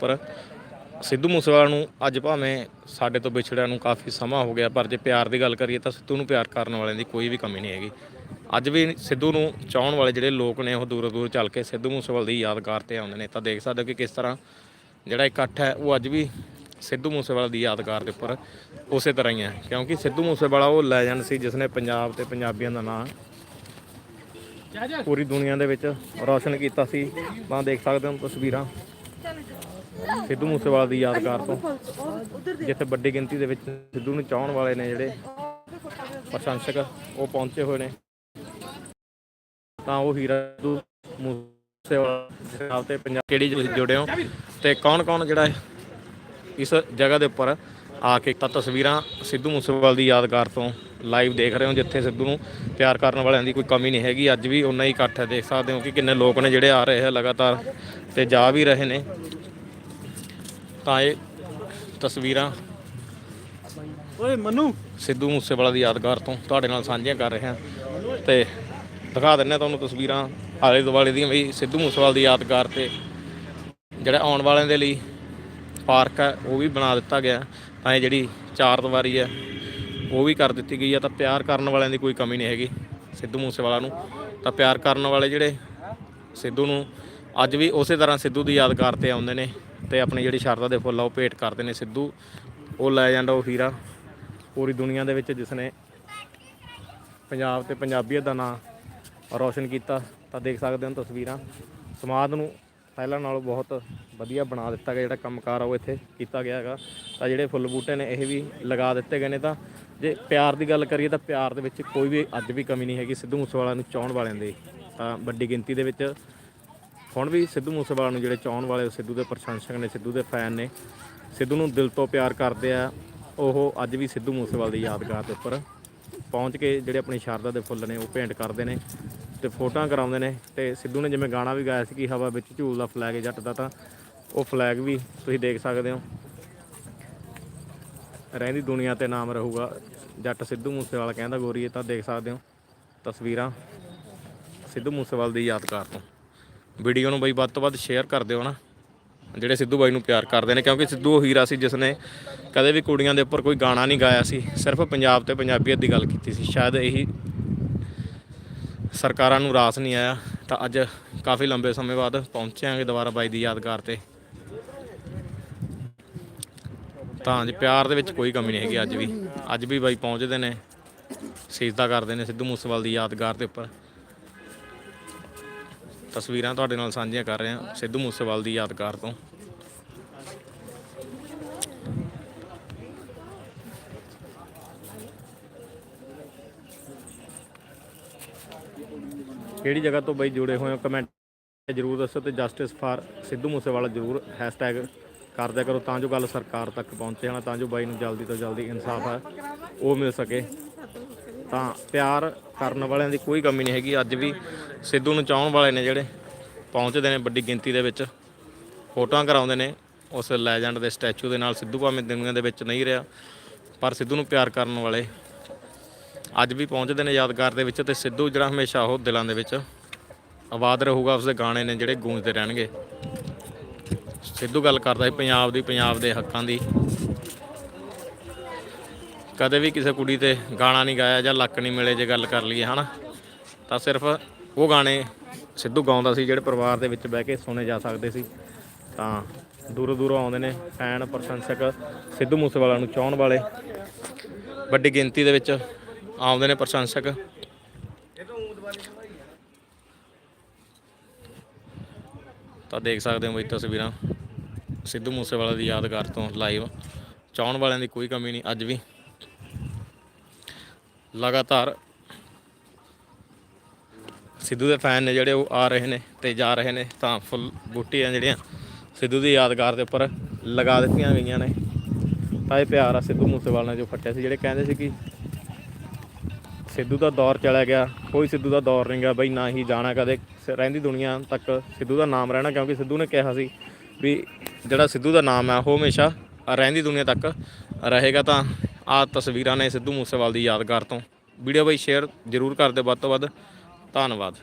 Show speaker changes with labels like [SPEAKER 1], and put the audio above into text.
[SPEAKER 1] ਪਰ ਸਿੱਧੂ ਮੂਸੇਵਾਲਾ ਨੂੰ ਅੱਜ ਭਾਵੇਂ ਸਾਡੇ ਤੋਂ ਵਿਛੜਿਆ ਨੂੰ ਕਾਫੀ ਸਮਾਂ ਹੋ ਗਿਆ, ਪਰ ਜੇ ਪਿਆਰ ਦੀ ਗੱਲ ਕਰੀਏ ਤਾਂ ਸਿੱਧੂ ਨੂੰ ਪਿਆਰ ਕਰਨ ਵਾਲਿਆਂ ਦੀ ਕੋਈ ਵੀ ਕਮੀ ਨਹੀਂ ਹੈਗੀ। ਅੱਜ ਵੀ ਸਿੱਧੂ ਨੂੰ ਚਾਹਣ ਵਾਲੇ ਜਿਹੜੇ ਲੋਕ ਨੇ, ਉਹ ਦੂਰੋਂ ਦੂਰ ਚੱਲ ਕੇ ਸਿੱਧੂ ਮੂਸੇਵਾਲੇ ਦੀ ਯਾਦਗਾਰ ਤੇ ਆਉਂਦੇ ਨੇ। ਤਾਂ ਦੇਖ ਸਕਦੇ ਹੋ ਕਿ ਕਿਸ ਤਰ੍ਹਾਂ ਜਿਹੜਾ ਇਕੱਠ ਹੈ, ਉਹ ਅੱਜ ਵੀ ਸਿੱਧੂ ਮੂਸੇਵਾਲਾ ਦੀ ਯਾਦਗਾਰ ਦੇ ਉੱਪਰ ਉਸੇ ਤਰ੍ਹਾਂ ਹੀ ਹੈ। ਕਿਉਂਕਿ ਸਿੱਧੂ ਮੂਸੇਵਾਲਾ ਉਹ ਲੈਜੈਂਡ ਸੀ, ਜਿਸ ਨੇ ਪੰਜਾਬ ਤੇ ਪੰਜਾਬੀਆਂ ਦਾ ਨਾਂ ਪੂਰੀ ਦੁਨੀਆ ਦੇ ਵਿੱਚ ਰੌਸ਼ਨ ਕੀਤਾ ਸੀ। ਤਾਂ ਦੇਖ ਸਕਦੇ ਹੋ ਤਸਵੀਰਾਂ। ਸਿੱਧੂ ਮੂਸੇਵਾਲਾ ਦੀ ਯਾਦਗਾਰ ਤੋਂ, ਜਿੱਥੇ ਵੱਡੀ ਗਿਣਤੀ ਦੇ ਵਿੱਚ ਸਿੱਧੂ ਨੂੰ ਚਾਹਣ ਵਾਲੇ ਨੇ ਜਿਹੜੇ ਪ੍ਰਸ਼ੰਸਕ ਉਹ ਪਹੁੰਚੇ ਹੋਏ ਨੇ। ਤਾਂ ਉਹ ਹੀਰਾ ਸਿੱਧੂ ਮੂਸੇਵਾਲਾ ਦੇ ਨਾਲ ਤੇ ਪੰਜਾਬ ਕਿਹੜੀ ਜੁੜੇ ਹੋ? ਤੇ ਕੌਣ ਕੌਣ ਜਿਹੜਾ ਇਸ ਜਗ੍ਹਾ ਦੇ ਉੱਪਰ ਆ ਕੇ ਤਾਂ ਤਸਵੀਰਾਂ ਸਿੱਧੂ ਮੂਸੇਵਾਲ ਦੀ ਯਾਦਗਾਰ ਤੋਂ ਲਾਈਵ ਦੇਖ ਰਹੇ ਹੋ, ਜਿੱਥੇ ਸਿੱਧੂ ਨੂੰ ਪਿਆਰ ਕਰਨ ਵਾਲਿਆਂ ਦੀ ਕੋਈ ਕਮੀ ਨਹੀਂ ਹੈਗੀ। ਅੱਜ ਵੀ ਉਨਾ ਹੀ ਇਕੱਠ ਹੈ, ਦੇਖ ਸਕਦੇ ਹੋ ਕਿ ਕਿੰਨੇ ਲੋਕ ਨੇ ਜਿਹੜੇ ਆ ਰਹੇ ਹੈ ਲਗਾਤਾਰ ਤੇ ਜਾ ਵੀ ਰਹੇ ਨੇ। ਤਾਂ ਇਹ ਤਸਵੀਰਾਂ
[SPEAKER 2] ਓਏ ਮੰਨੂ।
[SPEAKER 1] ਸਿੱਧੂ ਮੂਸੇਵਾਲਾ ਦੀ ਯਾਦਗਾਰ ਤੋਂ ਤੁਹਾਡੇ ਨਾਲ ਸਾਂਝੀਆਂ ਕਰ ਰਹੇ। ਹਾਂ ਤੇ ਦਿਖਾ ਦਿੰਨੇ ਤੁਹਾਨੂੰ ਤਸਵੀਰਾਂ ਆਲੇ ਦੁਆਲੇ ਦੀਆਂ ਵੀ ਸਿੱਧੂ ਮੂਸੇਵਾਲ ਦੀ ਯਾਦਗਾਰ ਤੇ। ਜਿਹੜਾ ਆਉਣ ਵਾਲਿਆਂ ਦੇ ਲਈ ਪਾਰਕ ਹੈ ਉਹ ਵੀ ਬਣਾ ਦਿੱਤਾ ਗਿਆ। ਤਾਂ ਇਹ ਜਿਹੜੀ ਚਾਰ ਦੀਵਾਰੀ ਹੈ ਉਹ ਵੀ ਕਰ ਦਿੱਤੀ ਗਈ ਹੈ। ਤਾਂ ਪਿਆਰ ਕਰਨ ਵਾਲਿਆਂ ਦੀ ਕੋਈ ਕਮੀ ਨਹੀਂ ਹੈਗੀ ਸਿੱਧੂ ਮੂਸੇਵਾਲਾ ਨੂੰ। ਤਾਂ ਪਿਆਰ ਕਰਨ ਵਾਲੇ ਜਿਹੜੇ ਸਿੱਧੂ ਨੂੰ ਅੱਜ ਵੀ ਉਸੇ ਤਰ੍ਹਾਂ ਸਿੱਧੂ ਦੀ ਯਾਦਗਾਰ ਤੇ ਆਉਂਦੇ ਨੇ। ਤੇ ਆਪਣੀ ਜਿਹੜੀ ਸ਼ਰਧਾ ਦੇ ਫੁੱਲ ਆ ਉਹ ਭੇਟ ਕਰਦੇ ਨੇ ਸਿੱਧੂ। ਉਹ ਲੈ ਜਾਂਦਾ ਉਹ ਹੀਰਾ। ਪੂਰੀ ਦੁਨੀਆ ਦੇ ਵਿੱਚ ਜਿਸ ਨੇ ਪੰਜਾਬ ਤੇ ਪੰਜਾਬੀਅਤ ਦਾ ਨਾਂ ਰੌਸ਼ਨ ਕੀਤਾ, ਤਾਂ ਦੇਖ ਸਕਦੇ ਹੋ ਤਸਵੀਰਾਂ। ਸਮਾਜ ਨੂੰ ਪਹਿਲਾਂ ਨਾਲੋਂ ਬਹੁਤ ਵਧੀਆ ਬਣਾ ਦਿੱਤਾ ਗਿਆ ਜਿਹੜਾ ਕੰਮਕਾਰ ਆ ਉਹ ਇੱਥੇ ਕੀਤਾ ਗਿਆ ਹੈਗਾ। ਤਾਂ ਜਿਹੜੇ ਫੁੱਲ ਬੂਟੇ ਨੇ ਇਹ ਵੀ ਲਗਾ ਦਿੱਤੇ ਗਏ ਨੇ ਤਾਂ ਜੇ ਪਿਆਰ ਦੀ ਗੱਲ ਕਰੀਏ ਤਾਂ ਪਿਆਰ ਦੇ ਵਿੱਚ ਕੋਈ ਵੀ ਅੱਜ ਵੀ ਕਮੀ ਨਹੀਂ ਹੈਗੀ। ਸਿੱਧੂ ਮੂਸੇਵਾਲਾ ਨੂੰ ਚਾਹਣ ਵਾਲਿਆਂ ਦੀ ਤਾਂ ਵੱਡੀ ਗਿਣਤੀ ਦੇ ਵਿੱਚ ਹੁਣ ਵੀ ਸਿੱਧੂ ਮੂਸੇਵਾਲਾ ਨੂੰ ਜਿਹੜੇ ਚਾਹਣ ਵਾਲੇ ਸਿੱਧੂ ਦੇ ਪ੍ਰਸ਼ੰਸਕ ਨੇ, ਸਿੱਧੂ ਦੇ ਫੈਨ ਨੇ। ਸਿੱਧੂ ਨੂੰ ਦਿਲ ਤੋਂ ਪਿਆਰ ਕਰਦੇ ਆ। ਉਹ ਅੱਜ ਵੀ ਸਿੱਧੂ ਮੂਸੇਵਾਲ ਦੀ ਯਾਦਗਾਰ ਦੇ ਉੱਪਰ ਪਹੁੰਚ ਕੇ ਜਿਹੜੇ ਆਪਣੀ ਸ਼ਰਧਾ ਦੇ ਫੁੱਲ ਨੇ, ਉਹ ਭੇਂਟ ਕਰਦੇ ਨੇ ਤੇ ਫੋਟੋਆਂ ਕਰਾਉਂਦੇ ਨੇ। ਤੇ ਸਿੱਧੂ ਨੇ ਜਿਵੇਂ ਗਾਣਾ ਵੀ ਗਾਇਆ ਸੀ ਕਿ ਹਵਾ ਵਿੱਚ ਝੂਲਦਾ ਫਲੈਗ ਜੱਟ ਦਾ ਤਾਂ ਉਹ ਫਲੈਗ ਵੀ ਤੁਸੀਂ ਦੇਖ ਸਕਦੇ ਹੋ। ਰਹਿੰਦੀ ਦੁਨੀਆ ਤੇ ਨਾਮ ਰਹੂਗਾ। ਜੱਟ ਸਿੱਧੂ ਮੂਸੇਵਾਲਾ ਕਹਿੰਦਾ, ਗੋਰੀਏ ਤਾਂ ਦੇਖ ਸਕਦੇ ਹੋ ਤਸਵੀਰਾਂ ਸਿੱਧੂ ਮੂਸੇਵਾਲ ਦੀ ਯਾਦਗਾਰ ਤੋਂ। ਵੀਡੀਓ ਨੂੰ ਬਈ ਵੱਧ ਤੋਂ ਵੱਧ ਸ਼ੇਅਰ ਕਰ ਦਿਓ ਨਾ ਜਿਹੜੇ ਸਿੱਧੂ ਬਾਈ ਨੂੰ ਪਿਆਰ ਕਰਦੇ ਨੇ, ਕਿਉਂਕਿ ਸਿੱਧੂ ਉਹ ਹੀਰਾ ਸੀ ਜਿਸ ਨੇ ਕਦੇ ਵੀ ਕੁੜੀਆਂ ਦੇ ਉੱਪਰ ਕੋਈ ਗਾਣਾ ਨਹੀਂ ਗਾਇਆ ਸੀ, ਸਿਰਫ ਪੰਜਾਬ ਤੇ ਪੰਜਾਬੀਅਤ ਦੀ ਗੱਲ ਕੀਤੀ ਸੀ। ਸ਼ਾਇਦ ਇਹੀ ਸਰਕਾਰਾਂ ਨੂੰ ਰਾਸ ਨਹੀਂ ਆਇਆ, ਤਾਂ ਅੱਜ ਕਾਫੀ ਲੰਬੇ ਸਮੇਂ ਬਾਅਦ ਪਹੁੰਚਿਆਂਗੇ ਦੁਬਾਰਾ ਬਾਈ ਦੀ ਯਾਦਗਾਰ ਤੇ। ਤਾਂ ਅੱਜ ਪਿਆਰ ਦੇ ਵਿੱਚ ਕੋਈ ਕਮੀ ਨਹੀਂ ਹੈਗੀ ਅੱਜ ਵੀ। ਅੱਜ ਵੀ ਬਾਈ ਪਹੁੰਚਦੇ ਨੇ, ਸਿਜਦਾ ਕਰਦੇ ਨੇ ਸਿੱਧੂ ਮੂਸੇਵਾਲ ਦੀ ਯਾਦਗਾਰ ਦੇ ਉੱਪਰ। ਤਸਵੀਰਾਂ ਤੁਹਾਡੇ ਨਾਲ ਸਾਂਝੀਆਂ ਕਰ ਰਹੇ ਹਾਂ ਸਿੱਧੂ ਮੂਸੇਵਾਲ ਦੀ ਯਾਦਗਾਰ ਤੋਂ। ਕਿਹੜੀ ਜਗ੍ਹਾ ਤੋਂ ਬਈ ਜੁੜੇ ਹੋਏ ਹੋ? ਕਮੈਂਟ ਜਰੂਰ ਦੱਸੋ ਤੇ ਜਸਟਿਸ ਫਾਰ ਸਿੱਧੂ ਮੂਸੇਵਾਲਾ ਜਰੂਰ ਹੈਸ਼ਟੈਗ ਕਰ ਦਿਆ ਕਰੋ ਤਾਂ ਜੋ ਗੱਲ ਸਰਕਾਰ ਤੱਕ ਪਹੁੰਚੇ ਹਨਾ, ਤਾਂ ਜੋ ਬਾਈ ਨੂੰ ਜਲਦੀ ਤੋਂ ਜਲਦੀ ਇਨਸਾਫ ਹੈ, ਉਹ ਮਿਲ ਸਕੇ। ਤਾਂ ਪਿਆਰ ਕਰਨ ਵਾਲਿਆਂ ਦੀ ਕੋਈ ਕਮੀ ਨਹੀਂ ਹੈਗੀ। ਅੱਜ ਵੀ ਸਿੱਧੂ ਨੂੰ ਚਾਹਣ ਵਾਲੇ ਨੇ ਜਿਹੜੇ ਪਹੁੰਚਦੇ ਨੇ ਵੱਡੀ ਗਿਣਤੀ ਦੇ ਵਿੱਚ, ਫੋਟੋਆਂ ਕਰਾਉਂਦੇ ਨੇ। ਉਸ ਲੈਜੈਂਡ ਦੇ ਸਟੈਚੂ ਦੇ ਨਾਲ ਸਿੱਧੂ ਭਾਵੇਂ ਦੁਨੀਆ ਦੇ ਵਿੱਚ ਨਹੀਂ ਰਿਹਾ, ਪਰ ਸਿੱਧੂ ਨੂੰ ਪਿਆਰ ਕਰਨ ਵਾਲੇ ਅੱਜ ਵੀ ਪਹੁੰਚਦੇ ਨੇ ਯਾਦਗਾਰ ਦੇ ਵਿੱਚ ਤੇ ਸਿੱਧੂ ਜਿਹੜਾ ਹਮੇਸ਼ਾ ਉਹ ਦਿਲਾਂ ਦੇ ਵਿੱਚ ਆਬਾਦ ਰਹੂਗਾ, ਉਸਦੇ ਗਾਣੇ ਨੇ ਜਿਹੜੇ ਗੂੰਜਦੇ ਰਹਿਣਗੇ। ਸਿੱਧੂ ਗੱਲ ਕਰਦਾ ਸੀ, ਪੰਜਾਬ ਦੀ ਪੰਜਾਬ ਦੇ ਹੱਕਾਂ ਦੀ। ਕਦੇ ਵੀ ਕਿਸੇ ਕੁੜੀ ਤੇ ਗਾਣਾ ਨਹੀਂ ਗਾਇਆ ਜਾਂ ਲੱਕ ਨਹੀਂ ਮਿਲੇ ਜੇ ਗੱਲ ਕਰ ਲਈਏ, ਹਨਾ? ਤਾਂ ਸਿਰਫ ਉਹ ਗਾਣੇ ਸਿੱਧੂ ਗਾਉਂਦਾ ਸੀ ਜਿਹੜੇ ਪਰਿਵਾਰ ਦੇ ਵਿੱਚ ਬਹਿ ਕੇ ਸੁਣੇ ਜਾ ਸਕਦੇ ਸੀ। ਤਾਂ ਦੂਰੋਂ ਦੂਰੋਂ ਆਉਂਦੇ ਨੇ ਫੈਨ, ਪ੍ਰਸ਼ੰਸਕ, ਸਿੱਧੂ ਮੂਸੇਵਾਲਾ ਨੂੰ ਚਾਹਣ ਵਾਲੇ। ਵੱਡੀ ਗਿਣਤੀ ਦੇ ਵਿੱਚ ਆਉਂਦੇ ਨੇ ਪ੍ਰਸ਼ੰਸਕ। ਤਾਂ ਦੇਖ ਸਕਦੇ ਹੋ ਬਈ ਤਸਵੀਰਾਂ। ਸਿੱਧੂ ਮੂਸੇਵਾਲਾ ਦੀ ਯਾਦਗਾਰ ਤੋਂ ਲਾਈਵ। ਚਾਹਣ ਵਾਲਿਆਂ ਦੀ ਕੋਈ ਕਮੀ ਨਹੀਂ, ਅੱਜ ਵੀ। ਲਗਾਤਾਰ ਸਿੱਧੂ ਦੇ ਫੈਨ ਨੇ ਜਿਹੜੇ ਉਹ ਆ ਰਹੇ ਨੇ ਤੇ ਜਾ ਰਹੇ ਨੇ ਤਾਂ ਫੁੱਲ ਬੂਟੀਆਂ ਜਿਹੜੀਆਂ ਸਿੱਧੂ ਦੀ ਯਾਦਗਾਰ ਦੇ ਉੱਪਰ ਲਗਾ ਦਿੱਤੀਆਂ ਗਈਆਂ ਨੇ। ਤਾਂ ਇਹ ਪਿਆਰ ਆ ਸਿੱਧੂ ਮੂਸੇਵਾਲ ਨੇ ਜੋ ਫੱਟਿਆ ਸੀ, ਜਿਹੜੇ ਕਹਿੰਦੇ ਸੀ ਕਿ ਸਿੱਧੂ ਦਾ ਦੌਰ ਚਲਾ ਗਿਆ, ਕੋਈ ਸਿੱਧੂ ਦਾ ਦੌਰ ਨਹੀਂ ਗਿਆ ਬਈ ਨਾ ਹੀ ਜਾਣਾ ਕਦੇ ਰਹਿੰਦੀ ਦੁਨੀਆ ਤੱਕ ਸਿੱਧੂ ਦਾ ਨਾਮ ਰਹਿਣਾ, ਕਿਉਂਕਿ ਸਿੱਧੂ ਨੇ ਕਿਹਾ ਸੀ ਵੀ ਜਿਹੜਾ ਸਿੱਧੂ ਦਾ ਨਾਮ ਹੈ, ਉਹ ਹਮੇਸ਼ਾ ਰਹਿੰਦੀ ਦੁਨੀਆ ਤੱਕ ਰਹੇਗਾ ਤਾਂ ਆ ਤਸਵੀਰਾਂ ਨੇ ਸਿੱਧੂ ਮੂਸੇਵਾਲ ਦੀ ਯਾਦਗਾਰ ਤੋਂ। ਵੀਡੀਓ ਬਈ ਸ਼ੇਅਰ ਜ਼ਰੂਰ ਕਰ ਦਿਓ ਵੱਧ ਤੋਂ ਵੱਧ। ਧੰਨਵਾਦ।